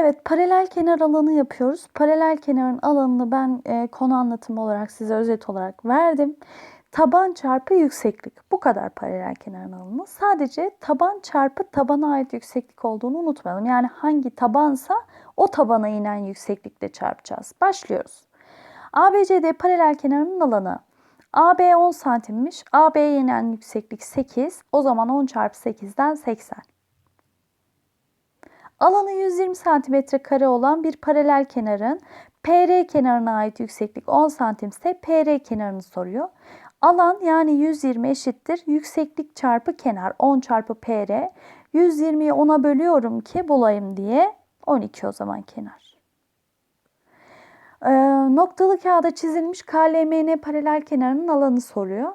Evet, paralel kenar alanı yapıyoruz. Paralel kenarın alanını ben e, konu anlatımı olarak size özet olarak verdim. Taban çarpı yükseklik. Bu kadar paralel kenarın alanı. Sadece taban çarpı tabana ait yükseklik olduğunu unutmayalım. Yani hangi tabansa o tabana inen yükseklikle çarpacağız. Başlıyoruz. ABCD paralel kenarının alanı. AB 10 santimmiş. AB'ye inen yükseklik 8. O zaman 10 çarpı 8'den 80. Alanı 120 cm kare olan bir paralel kenarın PR kenarına ait yükseklik 10 cm ise PR kenarını soruyor. Alan yani 120 eşittir yükseklik çarpı kenar 10 çarpı PR. 120'yi 10'a bölüyorum ki bulayım diye 12 o zaman kenar. Ee, noktalı kağıda çizilmiş KLMN paralel kenarının alanı soruyor.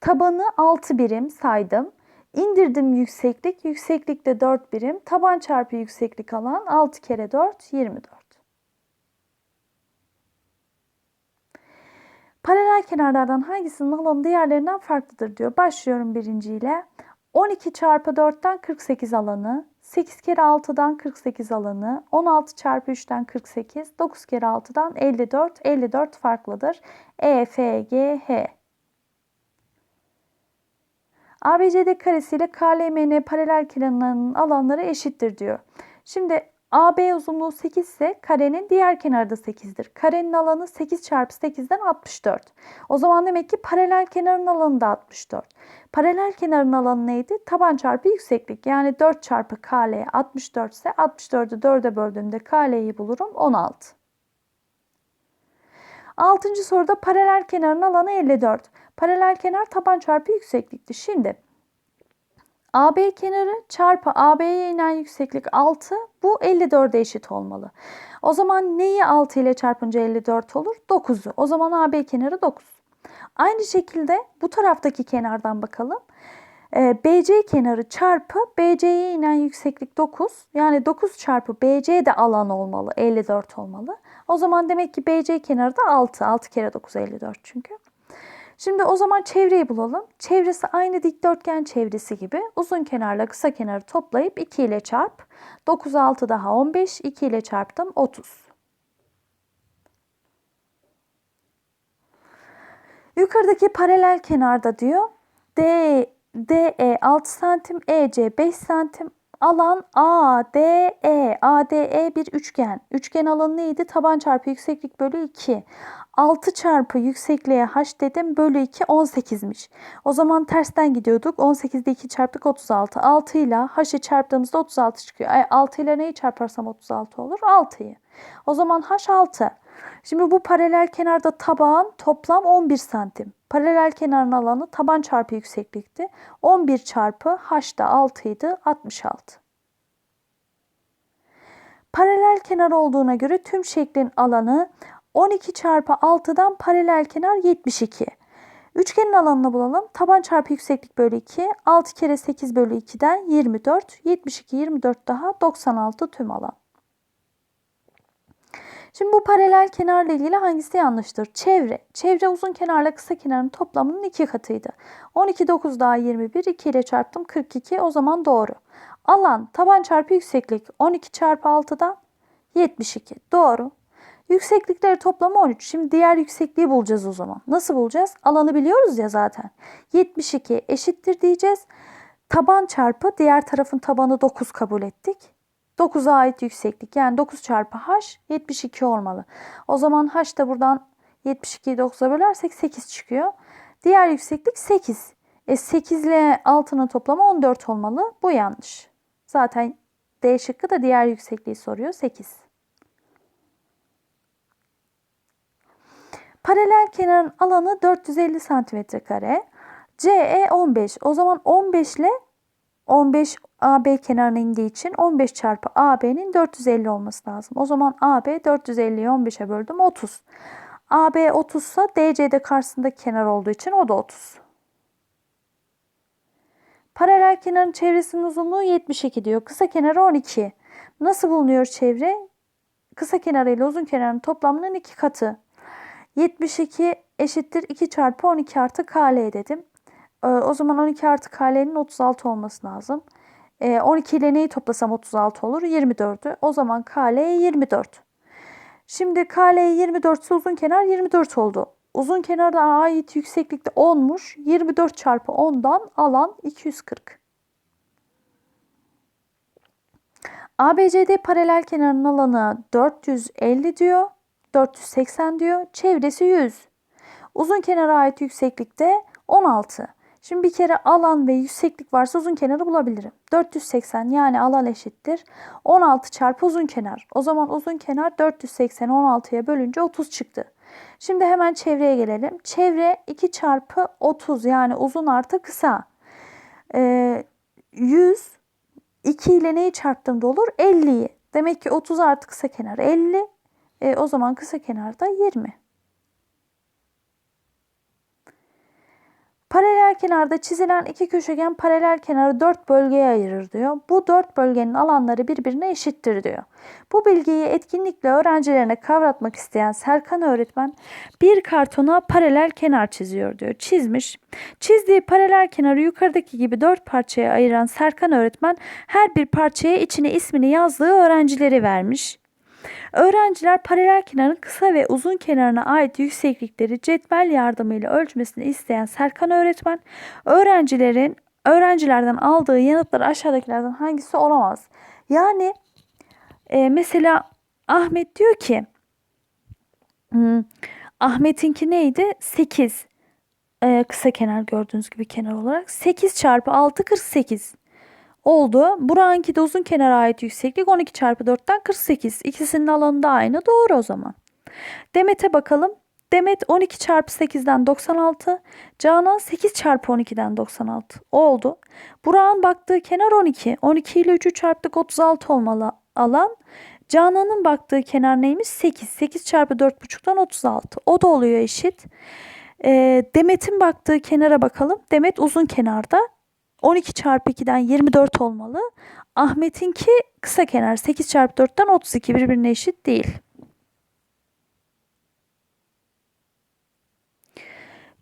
Tabanı 6 birim saydım. İndirdim yükseklik. Yükseklikte 4 birim. Taban çarpı yükseklik alan 6 kere 4 24. Paralel kenarlardan hangisinin alanı diğerlerinden farklıdır diyor. Başlıyorum birinciyle. 12 çarpı 4'ten 48 alanı, 8 kere 6'dan 48 alanı, 16 çarpı 3'ten 48, 9 kere 6'dan 54, 54 farklıdır. E, F, G, H. ABCD karesi ile KLMN paralel kenarlarının alanları eşittir diyor. Şimdi AB uzunluğu 8 ise karenin diğer kenarı da 8'dir. Karenin alanı 8 çarpı 8'den 64. O zaman demek ki paralel kenarın alanı da 64. Paralel kenarın alanı neydi? Taban çarpı yükseklik. Yani 4 çarpı KL 64 ise 64'ü 4'e böldüğümde KL'yi bulurum 16. Altıncı soruda paralel kenarın alanı 54. Paralel kenar taban çarpı yükseklikti. Şimdi AB kenarı çarpı AB'ye inen yükseklik 6. Bu 54'e eşit olmalı. O zaman neyi 6 ile çarpınca 54 olur? 9'u. O zaman AB kenarı 9. Aynı şekilde bu taraftaki kenardan bakalım. Ee, BC kenarı çarpı BC'ye inen yükseklik 9. Yani 9 çarpı BC de alan olmalı. 54 olmalı. O zaman demek ki BC kenarı da 6. 6 kere 9 54 çünkü. Şimdi o zaman çevreyi bulalım. Çevresi aynı dikdörtgen çevresi gibi uzun kenarla kısa kenarı toplayıp 2 ile çarp. 9 6 daha 15. 2 ile çarptım 30. Yukarıdaki paralel kenarda diyor D, DE 6 santim, EC 5 santim, alan ADE. ADE bir üçgen. Üçgen alanı neydi? Taban çarpı yükseklik bölü 2. 6 çarpı yüksekliğe h dedim bölü 2 18'miş. O zaman tersten gidiyorduk. 18'de 2 çarptık 36. 6 ile h'ı çarptığımızda 36 çıkıyor. Ay, 6 ile neyi çarparsam 36 olur? 6'yı. O zaman h 6. Şimdi bu paralel kenarda taban toplam 11 santim. Paralel kenarın alanı taban çarpı yükseklikti. 11 çarpı h da 6 idi 66. Paralel kenar olduğuna göre tüm şeklin alanı 12 çarpı 6'dan paralel kenar 72. Üçgenin alanını bulalım. Taban çarpı yükseklik bölü 2. 6 kere 8 bölü 2'den 24. 72, 24 daha 96 tüm alan. Şimdi bu paralel kenarla ilgili hangisi yanlıştır? Çevre. Çevre uzun kenarla kısa kenarın toplamının iki katıydı. 12, 9 daha 21. 2 ile çarptım 42. O zaman doğru. Alan taban çarpı yükseklik 12 çarpı 6'dan 72. Doğru. Yükseklikleri toplamı 13. Şimdi diğer yüksekliği bulacağız o zaman. Nasıl bulacağız? Alanı biliyoruz ya zaten. 72 eşittir diyeceğiz. Taban çarpı diğer tarafın tabanı 9 kabul ettik. 9'a ait yükseklik yani 9 çarpı h 72 olmalı. O zaman h da buradan 72'yi 9'a bölersek 8 çıkıyor. Diğer yükseklik 8. E 8 ile 6'nın toplamı 14 olmalı. Bu yanlış. Zaten D şıkkı da diğer yüksekliği soruyor 8. Paralel kenarın alanı 450 cm kare. CE 15. O zaman 15 ile 15 AB kenarına indiği için 15 çarpı AB'nin 450 olması lazım. O zaman AB 450'yi 15'e böldüm 30. AB 30 ise DC de karşısındaki kenar olduğu için o da 30. Paralel kenarın çevresinin uzunluğu 72 diyor. Kısa kenarı 12. Nasıl bulunuyor çevre? Kısa kenarı ile uzun kenarın toplamının iki katı. 72 eşittir 2 çarpı 12 artı KL dedim. Ee, o zaman 12 artı KL'nin 36 olması lazım. E, 12 ile neyi toplasam 36 olur? 24'ü. O zaman KL 24. Şimdi KL 24 ise uzun kenar 24 oldu. Uzun kenarda ait yükseklikte 10'muş. 24 çarpı 10'dan alan 240. ABCD paralel kenarın alanı 450 diyor. 480 diyor. Çevresi 100. Uzun kenara ait yükseklikte 16. Şimdi bir kere alan ve yükseklik varsa uzun kenarı bulabilirim. 480 yani alan eşittir. 16 çarpı uzun kenar. O zaman uzun kenar 480 16'ya bölünce 30 çıktı. Şimdi hemen çevreye gelelim. Çevre 2 çarpı 30 yani uzun artı kısa. Ee, 100 2 ile neyi çarptığımda olur? 50'yi. Demek ki 30 artı kısa kenar 50. E, o zaman kısa kenar da 20. Paralel kenarda çizilen iki köşegen paralel kenarı dört bölgeye ayırır diyor. Bu dört bölgenin alanları birbirine eşittir diyor. Bu bilgiyi etkinlikle öğrencilerine kavratmak isteyen Serkan öğretmen bir kartona paralel kenar çiziyor diyor. Çizmiş. Çizdiği paralel kenarı yukarıdaki gibi dört parçaya ayıran Serkan öğretmen her bir parçaya içine ismini yazdığı öğrencileri vermiş. Öğrenciler paralel kenarın kısa ve uzun kenarına ait yükseklikleri cetvel yardımıyla ölçmesini isteyen Serkan öğretmen, öğrencilerin öğrencilerden aldığı yanıtları aşağıdakilerden hangisi olamaz? Yani e, mesela Ahmet diyor ki hmm, Ahmet'inki neydi? 8 e, kısa kenar gördüğünüz gibi kenar olarak 8 çarpı 6 48 oldu. Buranınki de uzun kenara ait yükseklik 12 çarpı 4'ten 48. İkisinin alanı da aynı. Doğru o zaman. Demet'e bakalım. Demet 12 çarpı 8'den 96. Canan 8 çarpı 12'den 96. Oldu. Burak'ın baktığı kenar 12. 12 ile 3'ü çarptık 36 olmalı alan. Canan'ın baktığı kenar neymiş? 8. 8 çarpı 4,5'tan 36. O da oluyor eşit. E, Demet'in baktığı kenara bakalım. Demet uzun kenarda. 12 çarpı 2'den 24 olmalı. Ahmet'inki kısa kenar 8 çarpı 4'ten 32 birbirine eşit değil.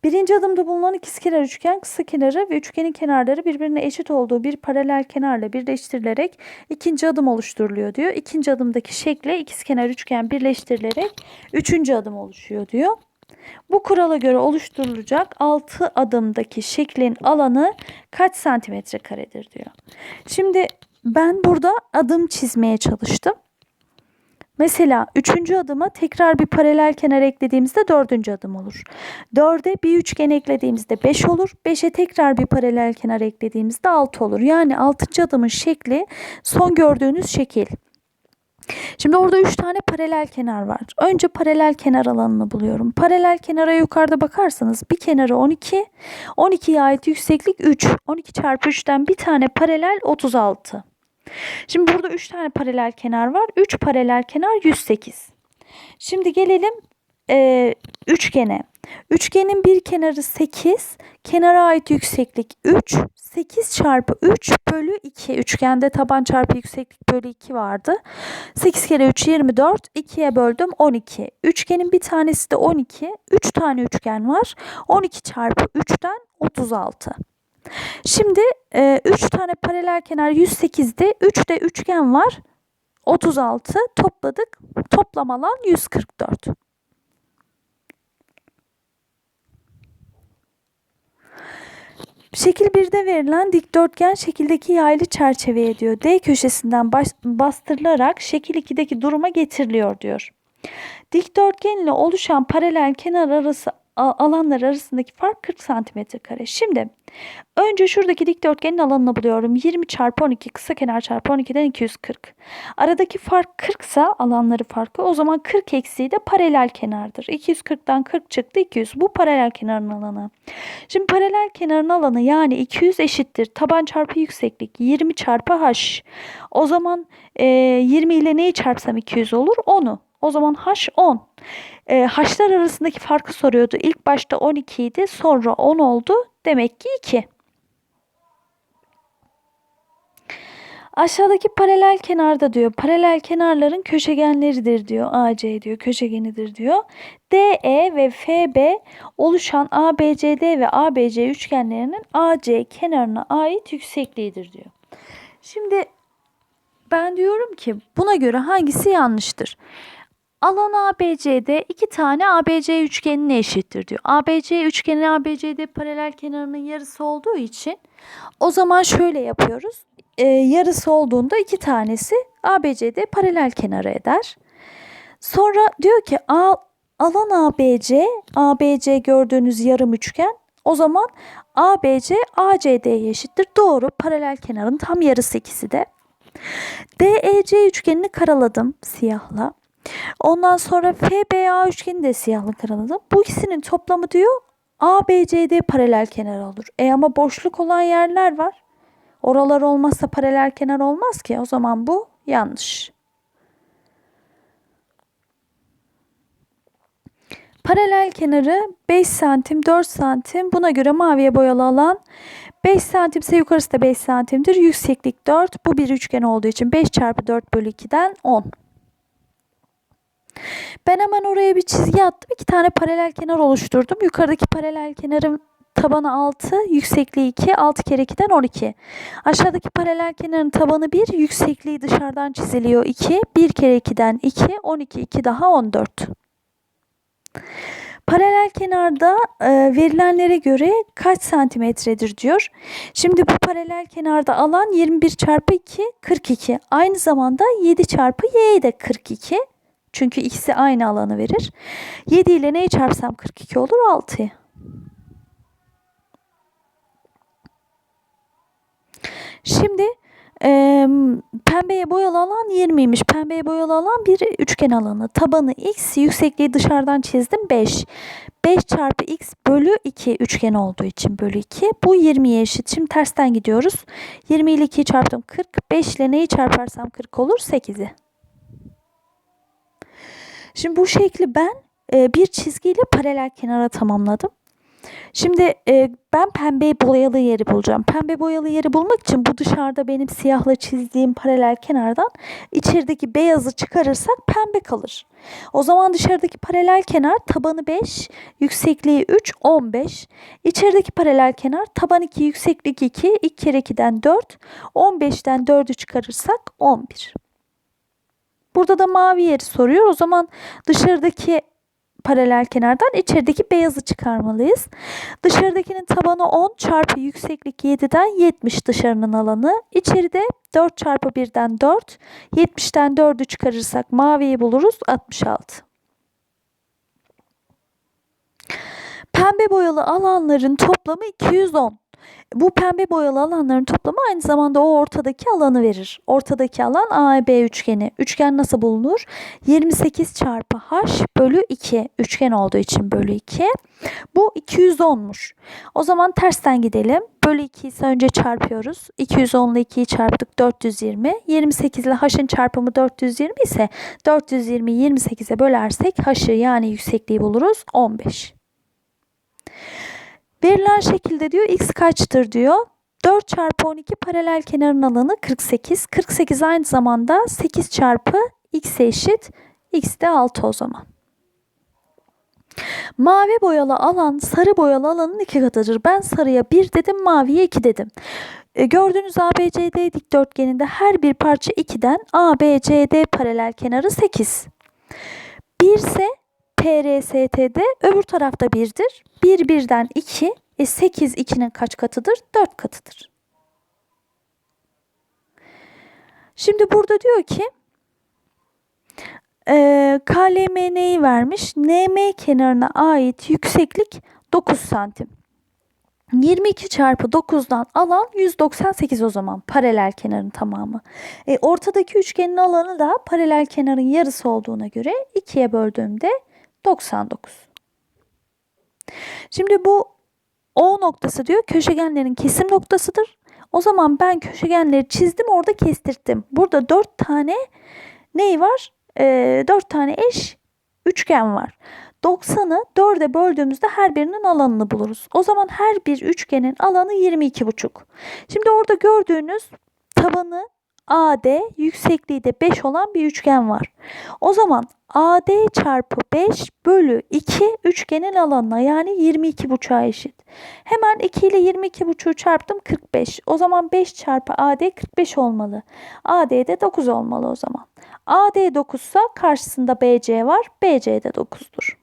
Birinci adımda bulunan ikizkenar üçgen kısa kenarı ve üçgenin kenarları birbirine eşit olduğu bir paralel kenarla birleştirilerek ikinci adım oluşturuluyor diyor. İkinci adımdaki şekle ikizkenar üçgen birleştirilerek üçüncü adım oluşuyor diyor. Bu kurala göre oluşturulacak 6 adımdaki şeklin alanı kaç santimetre karedir diyor. Şimdi ben burada adım çizmeye çalıştım. Mesela üçüncü adıma tekrar bir paralel kenar eklediğimizde dördüncü adım olur. Dörde bir üçgen eklediğimizde beş olur. Beşe tekrar bir paralel kenar eklediğimizde altı olur. Yani altıncı adımın şekli son gördüğünüz şekil. Şimdi orada 3 tane paralel kenar var. Önce paralel kenar alanını buluyorum. Paralel kenara yukarıda bakarsanız bir kenarı 12. 12'ye ait yükseklik 3. 12 çarpı 3'ten bir tane paralel 36. Şimdi burada 3 tane paralel kenar var. 3 paralel kenar 108. Şimdi gelelim e, üçgene. Üçgenin bir kenarı 8, kenara ait yükseklik 3, 8 çarpı 3 bölü 2. Üçgende taban çarpı yükseklik bölü 2 vardı. 8 kere 3 24, 2'ye böldüm 12. Üçgenin bir tanesi de 12, 3 tane üçgen var. 12 çarpı 3'ten 36. Şimdi 3 e, tane paralel kenar 108'de 3 de üçgen var. 36 topladık. Toplam alan 144. Şekil 1'de verilen dikdörtgen şekildeki yaylı çerçeveye diyor. D köşesinden baş, bastırılarak şekil 2'deki duruma getiriliyor diyor. Dikdörtgen ile oluşan paralel kenar arası alanlar arasındaki fark 40 santimetre kare. Şimdi önce şuradaki dikdörtgenin alanını buluyorum. 20 çarpı 12 kısa kenar çarpı 12'den 240. Aradaki fark 40 ise alanları farkı o zaman 40 eksiği de paralel kenardır. 240'dan 40 çıktı 200. Bu paralel kenarın alanı. Şimdi paralel kenarın alanı yani 200 eşittir. Taban çarpı yükseklik 20 çarpı h. O zaman e, 20 ile neyi çarpsam 200 olur? 10'u. O zaman h 10. E, h'lar arasındaki farkı soruyordu. İlk başta 12 idi sonra 10 oldu. Demek ki 2. Aşağıdaki paralel kenarda diyor. Paralel kenarların köşegenleridir diyor. AC diyor. Köşegenidir diyor. DE ve FB oluşan ABCD ve ABC üçgenlerinin AC kenarına ait yüksekliğidir diyor. Şimdi ben diyorum ki buna göre hangisi yanlıştır? Alan ABC'de iki tane ABC üçgenine eşittir diyor. ABC üçgeni ABC'de paralel kenarının yarısı olduğu için o zaman şöyle yapıyoruz. Ee, yarısı olduğunda iki tanesi ABC'de paralel kenarı eder. Sonra diyor ki A, alan ABC, ABC gördüğünüz yarım üçgen. O zaman ABC ACD'ye eşittir. Doğru. Paralel kenarın tam yarısı ikisi de. DEC üçgenini karaladım siyahla. Ondan sonra FBA üçgeni de siyahla karaladım. Bu ikisinin toplamı diyor ABCD paralel kenar olur. E ama boşluk olan yerler var. Oralar olmazsa paralel kenar olmaz ki. O zaman bu yanlış. Paralel kenarı 5 santim 4 santim buna göre maviye boyalı alan 5 santimse yukarısı da 5 santimdir. Yükseklik 4 bu bir üçgen olduğu için 5 çarpı 4 bölü 2'den 10. Ben hemen oraya bir çizgi attım. İki tane paralel kenar oluşturdum. Yukarıdaki paralel kenarın tabanı 6, yüksekliği 2, 6 kere 2'den 12. Aşağıdaki paralel kenarın tabanı 1, yüksekliği dışarıdan çiziliyor 2, 1 kere 2'den 2, 12, 2 daha 14. Paralel kenarda e, verilenlere göre kaç santimetredir diyor. Şimdi bu paralel kenarda alan 21 çarpı 2 42. Aynı zamanda 7 çarpı y de 42. Çünkü ikisi aynı alanı verir. 7 ile neyi çarpsam 42 olur 6'yı. Şimdi e, pembeye boyalı alan 20'ymiş. Pembeye boyalı alan bir üçgen alanı. Tabanı x, yüksekliği dışarıdan çizdim 5. 5 çarpı x bölü 2 üçgen olduğu için bölü 2. Bu 20'ye eşit. Şimdi tersten gidiyoruz. 20 ile 2'yi çarptım 40. 5 ile neyi çarparsam 40 olur? 8'i. Şimdi bu şekli ben e, bir çizgiyle paralel kenara tamamladım. Şimdi e, ben pembe boyalı yeri bulacağım. Pembe boyalı yeri bulmak için bu dışarıda benim siyahla çizdiğim paralel kenardan içerideki beyazı çıkarırsak pembe kalır. O zaman dışarıdaki paralel kenar tabanı 5, yüksekliği 3, 15. İçerideki paralel kenar taban 2, yükseklik 2, 2 kere 2'den 4, 15'ten 4'ü çıkarırsak 11. Burada da mavi yeri soruyor. O zaman dışarıdaki paralel kenardan içerideki beyazı çıkarmalıyız. Dışarıdakinin tabanı 10 çarpı yükseklik 7'den 70 dışarının alanı. İçeride 4 çarpı 1'den 4. 70'ten 4'ü çıkarırsak maviyi buluruz 66. Pembe boyalı alanların toplamı 210. Bu pembe boyalı alanların toplamı aynı zamanda o ortadaki alanı verir. Ortadaki alan AB üçgeni. Üçgen nasıl bulunur? 28 çarpı H bölü 2. Üçgen olduğu için bölü 2. Bu 210'muş. O zaman tersten gidelim. Bölü 2 ise önce çarpıyoruz. 210 ile 2'yi çarptık 420. 28 ile H'ın çarpımı 420 ise 420'yi 28'e bölersek H'ı yani yüksekliği buluruz 15. Verilen şekilde diyor x kaçtır diyor. 4 çarpı 12 paralel kenarın alanı 48. 48 aynı zamanda 8 çarpı x eşit. x de 6 o zaman. Mavi boyalı alan sarı boyalı alanın iki katıdır. Ben sarıya 1 dedim maviye 2 dedim. E, gördüğünüz ABCD dikdörtgeninde her bir parça 2'den ABCD paralel kenarı 8. 1 ise PRST'de öbür tarafta 1'dir. 1 birden 2. E 8 2'nin kaç katıdır? 4 katıdır. Şimdi burada diyor ki e, KLM neyi vermiş? NM kenarına ait yükseklik 9 santim. 22 çarpı 9'dan alan 198 o zaman paralel kenarın tamamı. E, ortadaki üçgenin alanı da paralel kenarın yarısı olduğuna göre 2'ye böldüğümde 99. Şimdi bu O noktası diyor köşegenlerin kesim noktasıdır. O zaman ben köşegenleri çizdim orada kestirttim. Burada 4 tane ney var? Ee, 4 tane eş üçgen var. 90'ı 4'e böldüğümüzde her birinin alanını buluruz. O zaman her bir üçgenin alanı 22,5. Şimdi orada gördüğünüz tabanı AD yüksekliği de 5 olan bir üçgen var. O zaman AD çarpı 5 bölü 2 üçgenin alanına yani 22 buçuğa eşit. Hemen 2 ile 22 buçuğu çarptım 45. O zaman 5 çarpı AD 45 olmalı. AD de 9 olmalı o zaman. AD 9 ise karşısında BC var. BC de 9'dur.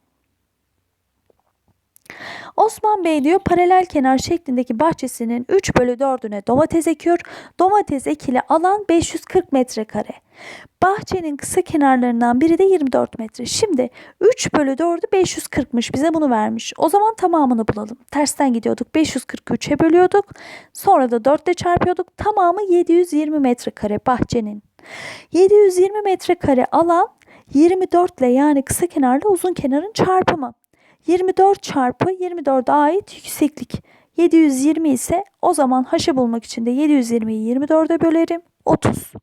Osman Bey diyor paralel kenar şeklindeki bahçesinin 3 bölü 4'üne domates ekiyor. Domates ekili alan 540 metrekare. Bahçenin kısa kenarlarından biri de 24 metre. Şimdi 3 bölü 4'ü 540'mış bize bunu vermiş. O zaman tamamını bulalım. Tersten gidiyorduk 543'e bölüyorduk. Sonra da 4 ile çarpıyorduk. Tamamı 720 metrekare bahçenin. 720 metrekare alan 24 ile yani kısa kenarla uzun kenarın çarpımı. 24 çarpı 24'e ait yükseklik 720 ise o zaman h'ı bulmak için de 720'yi 24'e bölerim 30.